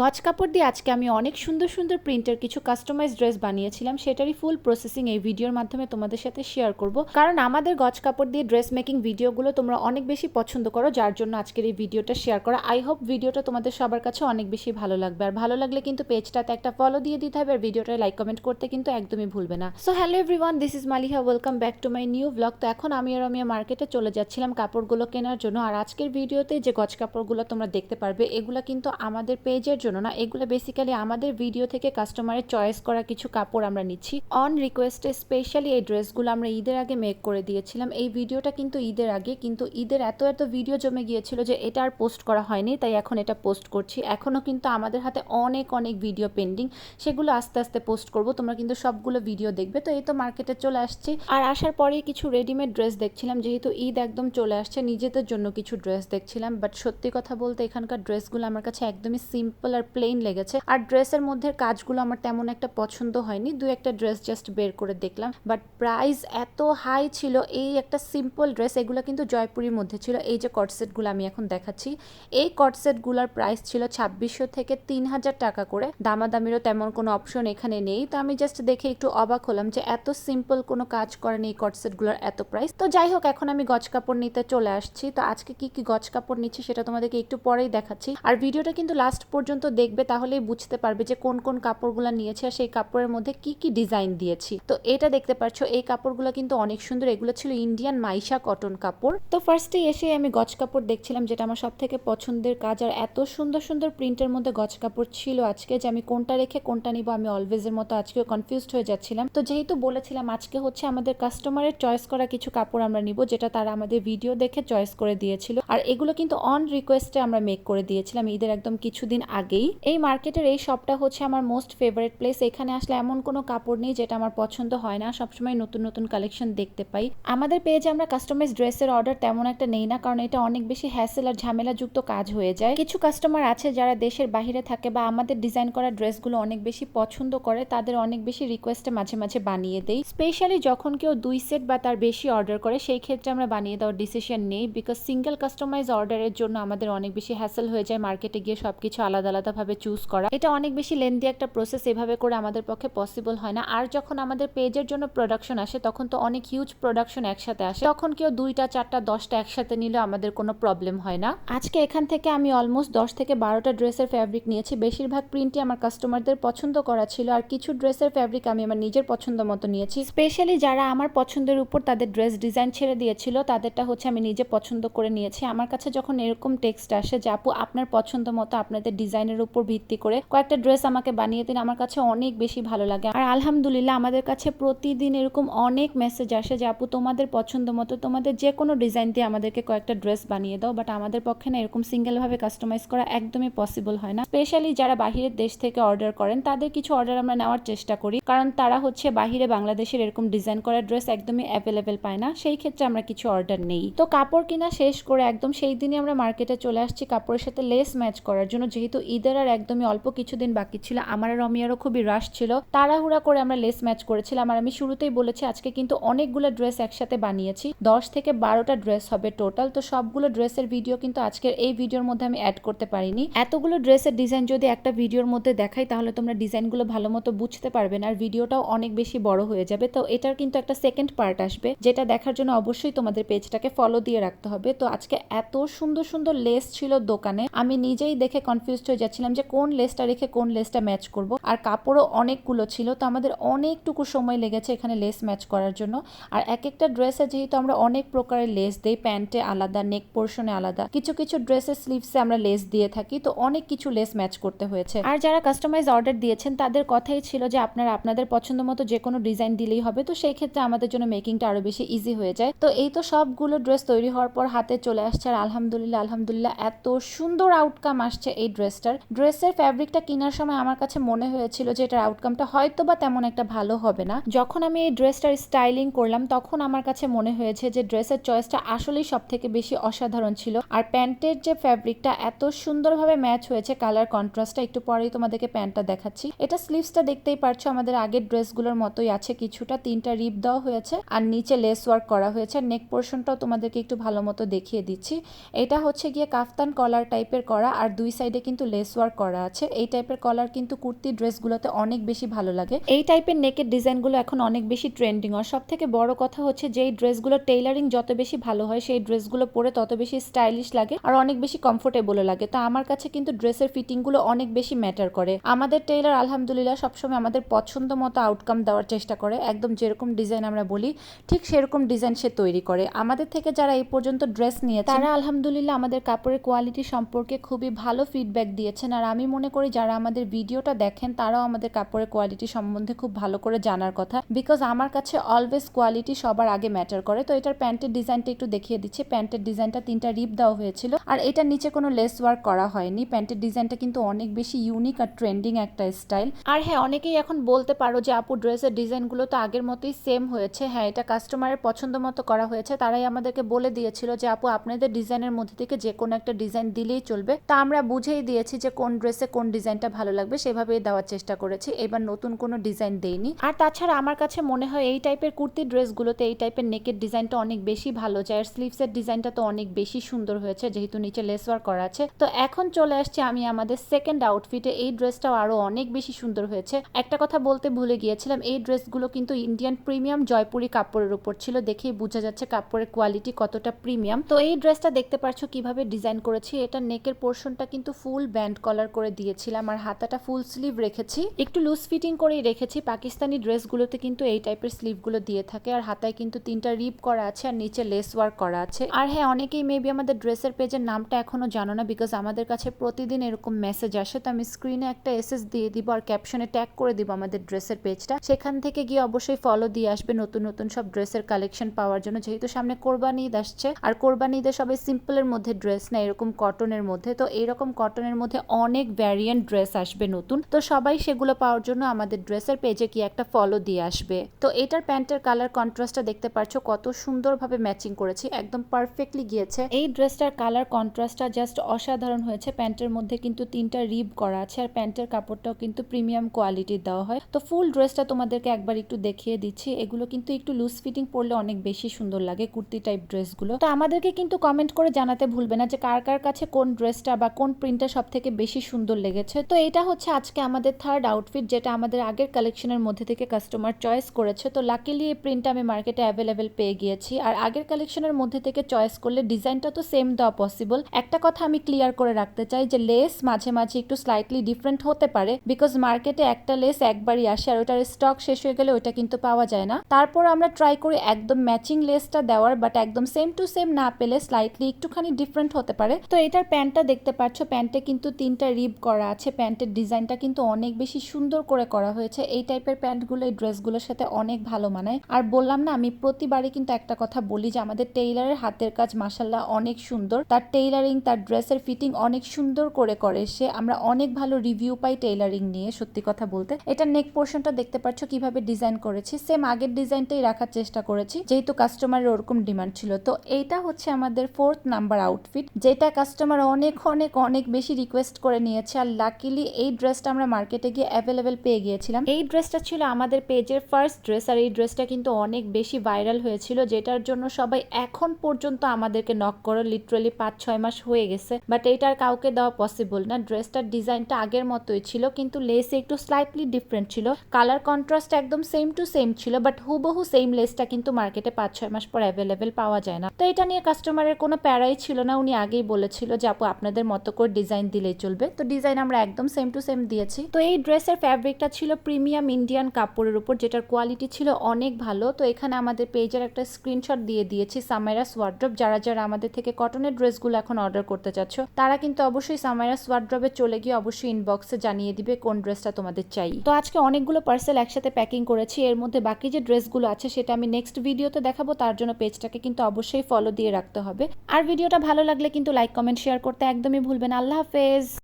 গজ কাপড় দিয়ে আজকে আমি অনেক সুন্দর সুন্দর প্রিন্টের কিছু কাস্টমাইজ ড্রেস বানিয়েছিলাম। সেটারই ফুল প্রসেসিং এই ভিডিওর মাধ্যমে তোমাদের সাথে শেয়ার করব। কারণ আমাদের গজ কাপড় দিয়ে ড্রেস মেকিং ভিডিওগুলো তোমরা অনেক বেশি পছন্দ করো, যার জন্য আজকের এই ভিডিওটা শেয়ার করা। আই হোপ ভিডিওটা তোমাদের সবার কাছে অনেক বেশি ভালো লাগবে। আর ভালো লাগলে কিন্তু পেজটাতে একটা ফলো দিয়ে দিতে হবে, আর ভিডিওটা লাইক কমেন্ট করতে কিন্তু একদমই ভুলবে না। So hello everyone this is Maliha welcome back to my new blog তো এখন আমি আর আমি মার্কেটে চলে যাচ্ছিলাম কাপড়গুলো কেনার জন্য। আর আজকের ভিডিওতে যে গজ কাপড়গুলো তোমরা দেখতে পারবে, এগুলো কিন্তু আমাদের পেজের জন্য না, এগুলো বেসিক্যালি আমাদের ভিডিও থেকে কাস্টমারের চয়েস করা কিছু কাপড় আমরা নিচ্ছি। অন রিকোয়েস্টে স্পেশালি এই ড্রেসগুলো আমরা ঈদের আগে মেক করে দিয়েছিলাম। এই ভিডিওটা কিন্তু ঈদের আগে, কিন্তু ঈদের এত এত ভিডিও জমে গিয়েছিল যে এটা আর পোস্ট করা হয়নি, তাই এখন এটা পোস্ট করছি। এখনও কিন্তু আমাদের হাতে অনেক অনেক ভিডিও পেন্ডিং সেগুলো আস্তে আস্তে পোস্ট করব। তোমরা কিন্তু সবগুলো ভিডিও দেখবে। তো এই তো মার্কেটে চলে আসছি। আর আসার পরেই কিছু রেডিমেড ড্রেস দেখছিলাম, যেহেতু ঈদ একদম চলে আসছে, নিজেদের জন্য কিছু ড্রেস দেখছিলাম। বাট সত্যি কথা বলতে এখানকার ড্রেসগুলো আমার কাছে একদমই সিম্পল আর প্লেন লেগেছে। আর ড্রেসের মধ্যে কাজগুলো আমার তেমন একটা পছন্দ হয়নি। দু একটা ড্রেস জাস্ট বের করে দেখলাম। বাট প্রাইস এত হাই ছিল, এই একটা সিম্পল ড্রেস এগুলো কিন্তু জয়পুরের মধ্যে ছিল। এই যে কটসেটগুলো আমি এখন দেখাচ্ছি, এই কটসেটগুলোর প্রাইস ছিল ছাব্বিশশো থেকে তিন হাজার টাকা করে। দামাদামিরও তেমন কোনো অপশন এখানে নেই। তো আমি জাস্ট দেখে একটু অবাক হলাম যে এত সিম্পল কোনো কাজ করেন এই কটসেটগুলোর এত প্রাইস তো যাই হোক, এখন আমি গজ কাপড় নিতে চলে আসছি। তো আজকে কি কি গজ কাপড় নিচ্ছি সেটা তোমাদেরকে একটু পরেই দেখাচ্ছি। আর ভিডিওটা কিন্তু লাস্ট পর্যন্ত দেখবে তাহলেই বুঝতে পারবে যে কোন কোন কাপড়গুলো নিয়েছে আর সেই কাপড়ের মধ্যে কি কি ডিজাইন দিয়েছি। তো এটা দেখতে পাচ্ছ এই কাপড়গুলো কিন্তু অনেক সুন্দর। এগুলো ছিল ইন্ডিয়ান মাইশা কটন কাপড়। তো ফার্স্টে এসে আমি গজ কাপড় দেখছিলাম, যেটা আমার সব থেকে পছন্দের কাজ। আর এত সুন্দর সুন্দর প্রিন্টের মধ্যে গজ কাপড় ছিল আজকে যে আমি কোনটা রেখে কোনটা নিব, আমি অলওয়েজের মতো আজকে কনফিউজড হয়ে যাচ্ছিলাম। তো যেহেতু বলেছিলাম আজকে হচ্ছে আমাদের কাস্টমারের চয়েস করা কিছু কাপড় আমরা নিব, যেটা তারা আমাদের ভিডিও দেখে চয়েস করে দিয়েছিল। আর এগুলো কিন্তু অন রিকোয়েস্টে আমরা মেক করে দিয়েছিলাম। ঈদের একদম কিছুদিন আগেই এই মার্কেটের এই শপটা হচ্ছে আমার মোস্ট ফেভারিট প্লেস এখানে আসলে এমন কোনো কাপড় নেই যেটা আমার পছন্দ হয় না। সবসময় নতুন নতুন কালেকশন দেখতে পাই। আমাদের পেজে আমরা কাস্টমাইজ ড্রেসের অর্ডার তেমন একটা নেই না, কারণ এটা অনেক বেশি হ্যাসেল আর ঝামেলাযুক্ত কাজ হয়ে যায়। কিছু কাস্টমার আছে যারা দেশের বাহিরে থাকে বা আমাদের ডিজাইন করা ড্রেসগুলো অনেক বেশি পছন্দ করে, তাদের অনেক বেশি রিকোয়েস্টে মাঝে মাঝে বানিয়ে দেই। স্পেশালি যখন কেউ দুই সেট বা তার বেশি অর্ডার করে, সেই ক্ষেত্রে আমরা বানিয়ে দেওয়ার ডিসিশন নেই বিকজ সিঙ্গেল কাস্টমাইজ অর্ডারের জন্য আমাদের অনেক বেশি হ্যাসেল হয়ে যায়। মার্কেটে গিয়ে সবকিছু আলাদা আলাদাভাবে চুজ করা। এটা অনেক বেশি লেন্দি একটা প্রসেস এভাবে করে আমাদের পক্ষে পসিবল হয় না। আর যখন আমাদের পেজের জন্য প্রোডাকশন আসে, তখন তো অনেক হিউজ প্রোডাকশন একসাথে আসে। তখন কেউ দুইটা, চারটা, দশটা একসাথে নিলে আমাদের কোনো প্রবলেম হয় না। আজকে এখান থেকে আমি অলমোস্ট দশ থেকে বারোটা ড্রেসের ফ্যাব্রিক নিয়েছি। বেশিরভাগ প্রিন্টই আমার কাস্টমারদের পছন্দ করা ছিল। আর কিছু ড্রেসের ফ্যাব্রিক আমি আমার নিজের পছন্দ মতো নিয়েছি। স্পেশালি যারা আমার পছন্দের উপর তাদের ড্রেস ডিজাইন ছেড়ে দিয়েছিল, তাদেরটা হচ্ছে আমি নিজে পছন্দ করে নিয়েছি। আমার কাছে যখন এরকম টেক্সট আসে যে, আপু, আপনার পছন্দ মতো আপনাদের ডিজাইনের উপর ভিত্তি করে কয়েকটা ড্রেস আমাকে বানিয়ে দিন, আমার কাছে অনেক বেশি ভালো লাগে। আর আলহামদুলিল্লাহ আমাদের কাছে প্রতিদিন এরকম অনেক মেসেজ আসে যে, আপু, তোমাদের পছন্দ মতো তোমাদের যে কোনো ডিজাইন দিয়ে আমাদেরকে কয়েকটা ড্রেস বানিয়ে দাও। বাট আমাদের পক্ষে না এরকম সিঙ্গেলভাবে কাস্টমাইজ করা একদমই পসিবল হয় না। স্পেশালি যারা বাহিরের দেশ থেকে অর্ডার করেন, তাদের কিছু অর্ডার আমরা নেওয়ার চেষ্টা করি। কারণ তারা হচ্ছে বাহিরে বাংলাদেশের এরকম ডিজাইন করা ড্রেস একদমই অ্যাভেলেবেল পায় না। সেই ক্ষেত্রে আমরা কিছু অর্ডার নেই। তো কাপড় কিনা শেষ করে একদম সেই দিনই আমরা মার্কেটে চলে আসছি কাপড়ের সাথে লেস ম্যাচ করার জন্য। যেহেতু ঈদের আর একদমই অল্প কিছুদিন বাকি ছিল। আমার আর রমিয়ারও খুবই রাশ ছিল। তাড়াহুড়া করে আমরা লেস ম্যাচ করেছিলাম। আর আমি শুরুতেই বলেছি, আজকে কিন্তু অনেকগুলো ড্রেস একসাথে বানিয়েছি। দশ থেকে বারোটা ড্রেস হবে টোটাল তো সবগুলো ড্রেসের ভিডিও কিন্তু আজকের এই ভিডিওর মধ্যে আমি অ্যাড করতে পারিনি। এতগুলো ড্রেসের ডিজাইন যদি একটা ভিডিওর মধ্যে দেখাই, তাহলে তোমরা ডিজাইনগুলো ভালো মতো বুঝতে পারবে না। আর ভিডিওটাও অনেক বেশি বড় হয়ে যাবে। তো এটার কিন্তু একটা সেকেন্ড পার্ট আসবে, যেটা দেখার জন্য অবশ্যই তোমাদের পেজটাকে ফলো দিয়ে রাখতে হবে। তো আজকে এত সুন্দর সুন্দর লেস ছিল দোকানে। আমি নিজেই দেখে কনফিউজড হয়ে যাচ্ছিলাম যে কোন লেসটা রেখে কোন লেসটা ম্যাচ করব। আর কাপড়ও অনেকগুলো ছিল, তো আমাদের অনেকটুকু সময় লেগেছে এখানে লেস ম্যাচ করার জন্য। আর এক একটা ড্রেসে যেহেতু আমরা অনেক প্রকারের লেস দিই, প্যান্টে আলাদা, নেক পোর্শনে আলাদা, কিছু কিছু ড্রেসের স্লিভসে আমরা লেস দিয়ে থাকি, তো অনেক কিছু লেস ম্যাচ করতে হয়েছে। আর যারা কাস্টমাইজ অর্ডার দিয়েছেন, তাদের কথাই ছিল যে আপনারা আপনাদের পছন্দ মতো যে কোনো ডিজাইন দিলেই হবে, তো সেই ক্ষেত্রে আমাদের জন্য মেকিংটা আরও বেশি ইজি হয়ে যায়। তো এই তো সবগুলো ড্রেস তৈরি হওয়ার পর হাতে চলে আসছে, আর আলহামদুলিল্লাহ আলহামদুলিল্লাহ, এত সুন্দর আউটকাম আসছে এই ড্রেসটার। ড্রেসের ফ্যাব্রিকটা কেনার সময় আমার কাছে মনে হয়েছিল যে এটার আউটকামটা হয়তো বা তেমন একটা ভালো হবে না। যখন আমি এই ড্রেসটার স্টাইলিং করলাম, তখন আমার কাছে মনে হয়েছে যে ড্রেসের চয়েসটা আসলেই সব থেকে বেশি অসাধারণ ছিল। আর প্যান্টের যে ফ্যাব্রিকটা এত সুন্দরভাবে ম্যাচ হয়েছে কালার কন্ট্রাস্টটা একটু পরেই তোমাদেরকে প্যান্টটা দেখাচ্ছি। এটা স্লিভসটা দেখতেই পারছ, আমাদের আগের ড্রেসগুলোর মতোই আছে, কিছুটা তিনটা রিপ দেওয়া হয়েছে আর নিচে লেস ওয়ার্ক করা হয়েছে। নেক পোর্শনটাও তোমাদেরকে একটু ভালো মতো দেখিয়ে দিচ্ছি। এটা হচ্ছে গিয়ে কাফতান কলার টাইপের করা, আর দুই সাইডে কিন্তু লেস লেস ওয়ার্ক করা আছে। এই টাইপের কলার কিন্তু কুর্তি ড্রেসগুলোতে অনেক বেশি ভালো লাগে। এই টাইপের নেকের ডিজাইনগুলো এখন অনেক বেশি ট্রেন্ডিং আর সব থেকে বড় কথা হচ্ছে যেই ড্রেসগুলো টেইলারিং যত বেশি ভালো হয় সেই ড্রেসগুলো পরে তত বেশি স্টাইলিশ লাগে আর অনেক বেশি কমফোর্টেবল লাগে। তো আমার কাছে কিন্তু ড্রেসের ফিটিংগুলো অনেক বেশি ম্যাটার করে। আমাদের টেইলার আলহামদুলিল্লাহ সবসময় আমাদের পছন্দ মতো আউটকাম দেওয়ার চেষ্টা করে। একদম যেরকম ডিজাইন আমরা বলি ঠিক সেরকম ডিজাইন সে তৈরি করে। আমাদের থেকে যারা এই পর্যন্ত ড্রেস নিয়ে তারা আলহামদুলিল্লাহ আমাদের কাপড়ের কোয়ালিটি সম্পর্কে খুবই ভালো ফিডব্যাক দিয়েছেন। আর আমি মনে করি যারা আমাদের ভিডিওটা দেখেন, তারাও আমাদের কাপড়ের কোয়ালিটি সম্বন্ধে খুব ভালো করে জানার কথা। বিকজ আমার কাছে অলওয়েজ কোয়ালিটি সবার আগে ম্যাটার করে। তো এটার প্যান্টের ডিজাইনটা একটু দেখিয়ে দিচ্ছি। প্যান্টের ডিজাইনটা তিনটা রিপ দেওয়া হয়েছিল। আর এটার নিচে কোনো লেস ওয়ার্ক করা হয়নি। প্যান্টের ডিজাইনটা কিন্তু অনেক বেশি ইউনিক আর ট্রেন্ডিং একটা স্টাইল আর হ্যাঁ অনেকেই এখন বলতে পারো যে, আপু ড্রেসের ডিজাইনগুলো তো আগের মতোই সেম হয়েছে। হ্যাঁ এটা কাস্টমারের পছন্দ মতো করা হয়েছে। তারাই আমাদেরকে বলে দিয়েছিল যে, আপু, আপনাদের ডিজাইনের মধ্যে থেকে যে কোনো একটা ডিজাইন দিলেই চলবে। তা আমরা বুঝেই দিয়েছি যে কোন ড্রেসে কোন ডিজাইনটা ভালো লাগবে সেভাবেই দেওয়ার চেষ্টা করেছি। এবার নতুন কোনো ডিজাইন দেইনি। আর তাছাড়া আমার কাছে মনে হয় এই টাইপের কুর্তি ড্রেসগুলোতে এই টাইপের নেকের ডিজাইনটা অনেক বেশি ভালো যায়। আর স্লিভসের ডিজাইনটা তো অনেক বেশি সুন্দর হয়েছে, যেহেতু নিচে লেস ওয়ার্ক করা আছে। তো এখন চলে আসছে আমি আমাদের সেকেন্ড আউটফিটে এই ড্রেসটাও আরও অনেক বেশি সুন্দর হয়েছে। একটা কথা বলতে ভুলে গিয়েছিলাম, এই ড্রেসগুলো কিন্তু ইন্ডিয়ান প্রিমিয়াম জয়পুরি কাপড়ের উপর ছিল। দেখেই বোঝা যাচ্ছে কাপড়ের কোয়ালিটি কতটা প্রিমিয়াম তো এই ড্রেসটা দেখতে পাচ্ছ কীভাবে ডিজাইন করেছি? এটা নেকের পোর্শনটা কিন্তু ফুল ব্যান্ড কলার করে দিয়েছিলাম আর হাতাটা ফুল স্লিভ রেখেছি। একটু লুজ ফিটিং করেই রেখেছি। পাকিস্তানি ড্রেসগুলোতে কিন্তু এই টাইপের স্লিভগুলো দিয়ে থাকে আর হাতায় কিন্তু তিনটা রিপ করা আছে আর নিচে লেস ওয়ার্ক করা আছে। আর হ্যাঁ অনেকেই মেবি আমাদের ড্রেসের পেজের নামটা এখনও জানো না বিকজ আমাদের কাছে প্রতিদিন এরকম মেসেজ আসে। তো আমি স্ক্রিনে একটা এসএস দিয়ে দিব আর ক্যাপশনে ট্যাগ করে দিব আমাদের ড্রেসের পেজটা সেখান থেকে গিয়ে অবশ্যই ফলো দিয়ে আসবে নতুন নতুন সব ড্রেসের কালেকশন পাওয়ার জন্য। যেহেতু সামনে কোরবানি ঈদ আসছে, আর কোরবানি ঈদে সবাই সিম্পলের মধ্যে ড্রেস না এরকম কটনের মধ্যে। তো এইরকম কটনের মধ্যে অনেক ভ্যারিয়েন্ট ড্রেস আসবে নতুন। তো সবাই সেগুলো পাওয়ার জন্য আমাদের ড্রেসের পেজে কি একটা ফলো দিয়ে আসবে। তো এটার প্যান্টের কালার কন্ট্রাস্টটা দেখতে পাচ্ছ কত সুন্দরভাবে ম্যাচিং করেছি, একদম পারফেক্টলি গিয়েছে। এই ড্রেসটার কালার কন্ট্রাস্টটা জাস্ট অসাধারণ হয়েছে। প্যান্টের মধ্যে কিন্তু তিনটা রিব করা আছে, আর প্যান্টের কাপড়টাও কিন্তু প্রিমিয়াম কোয়ালিটির দেওয়া হয়। তো ফুল ড্রেসটা তোমাদেরকে একবার একটু দেখিয়ে দিচ্ছি। এগুলো কিন্তু একটু লুজ ফিটিং পরলে অনেক বেশি সুন্দর লাগে কুর্তি টাইপ ড্রেসগুলো তো আমাদেরকে কিন্তু কমেন্ট করে জানাতে ভুলবে না যে কার কার কাছে কোন ড্রেসটা বা কোন প্রিন্টটা সব থেকে বেশি সুন্দর লেগেছে। তো এটা হচ্ছে আজকে আমাদের থার্ড আউটফিট যেটা আমাদের আগের কালেকশনের মধ্যে থেকে কাস্টমার চয়েস করেছে। তো লাকিলি এই প্রিন্টটা আমি মার্কেটে অ্যাভেলেবেল পেয়ে গিয়েছি। আর আগের কালেকশনের মধ্যে থেকে চয়েস করলে ডিজাইনটা তো সেম দেওয়া পসিবল একটা কথা আমি ক্লিয়ার করে রাখতে চাই যে লেস মাঝে মাঝে একটু স্লাইটলি ডিফারেন্ট হতে পারে বিকজ মার্কেটে একটা লেস একবারই আসে আর ওটার স্টক শেষ হয়ে গেলে ওইটা কিন্তু পাওয়া যায় না। তারপর আমরা ট্রাই করি একদম ম্যাচিং লেসটা দেওয়ার বাট একদম সেম টু সেম না পেলে স্লাইটলি একটুখানি ডিফারেন্ট হতে পারে। তো এটার প্যান্টটা দেখতে পাচ্ছ, প্যান্টে কিন্তু তিনটা রিব করা আছে, প্যান্টের ডিজাইনটা কিন্তু অনেক বেশি সুন্দর করে করা হয়েছে। এই টাইপের প্যান্টগুলো, এই ড্রেসগুলোর সাথে অনেক ভালো মানায়। আর বললাম না, আমি প্রতিবারই কিন্তু একটা কথা বলি যে, আমাদের টেইলারের হাতের কাজ মাসাল্লাহ অনেক সুন্দর। তার টেইলারিং, তার ড্রেসের ফিটিং অনেক সুন্দর করে করে সে। আমরা অনেক ভালো রিভিউ পাই টেইলারিং নিয়ে, সত্যি কথা বলতে। এটা নেক পোর্শনটা দেখতে পাচ্ছ কীভাবে ডিজাইন করেছি। সেম আগের ডিজাইনটাই রাখার চেষ্টা করেছি, যেহেতু কাস্টমারের ওরকম ডিমান্ড ছিল। তো এইটা হচ্ছে আমাদের ফোর্থ নাম্বার আউটফিট যেটা কাস্টমার অনেক অনেক অনেক বেশি রিকোয়েস্ট করে নিয়েছে আর লাকিলি এই ড্রেসটা আমরা মার্কেটে গিয়ে অ্যাভেলেবেল পেয়ে গিয়েছিলাম। এই ড্রেসটা ছিল আমাদের পেজের ফার্স্ট ড্রেস আর এই ড্রেসটা কিন্তু অনেক বেশি ভাইরাল হয়েছিল, যেটার জন্য সবাই এখন পর্যন্ত আমাদেরকে নক করে লিটারালি পাঁচ ছয় মাস হয়ে গেছে। বাট এইটার কাউকে দেওয়া পসিবল না। ড্রেসটার ডিজাইনটা আগের মতোই ছিল, কিন্তু লেসে একটু স্লাইটলি ডিফারেন্ট ছিল। কালার কন্ট্রাস্ট একদম সেম টু সেম ছিল বাট হুবহু সেম লেসটা কিন্তু মার্কেটে পাঁচ ছয় মাস পর অ্যাভেলেবেল পাওয়া যায় না। তো এটা নিয়ে কাস্টমারের কোনো প্যারাই ছিল না। উনি আগেই বলেছিল যে, আপু, আপনাদের মতো করে ডিজাইন দিলেই চলবে। তো ডিজাইন আমরা একদম সেম টু সেম দিয়েছি। তো এই ড্রেসের ফ্যাব্রিকটা ছিল প্রিমিয়াম ইন্ডিয়ান কাপড়ের উপর, যেটার কোয়ালিটি ছিল অনেক ভালো। তো এখানে আমাদের পেজের একটা স্ক্রিনশট দিয়ে দিয়েছি সামাইরাস ওয়ার্ড্রপ যারা যারা আমাদের থেকে কটনের ড্রেসগুলো এখন অর্ডার করতে চাচ্ছ, তারা কিন্তু অবশ্যই সামাইরাস ওয়ার্ড্রপে চলে গিয়ে অবশ্যই ইনবক্সে জানিয়ে দিবে কোন ড্রেসটা তোমাদের চাই। তো আজকে অনেকগুলো পার্সেল একসাথে প্যাকিং করেছি। এর মধ্যে বাকি যে ড্রেসগুলো আছে, সেটা আমি নেক্সট ভিডিওতে দেখাবো। তার জন্য পেজটাকে কিন্তু অবশ্যই ফলো দিয়ে রাখতে হবে। আর ভিডিওটা ভালো লাগলে কিন্তু লাইক কমেন্ট শেয়ার করতে একদমই ভুলবেন আল্লাহ হাফেজ!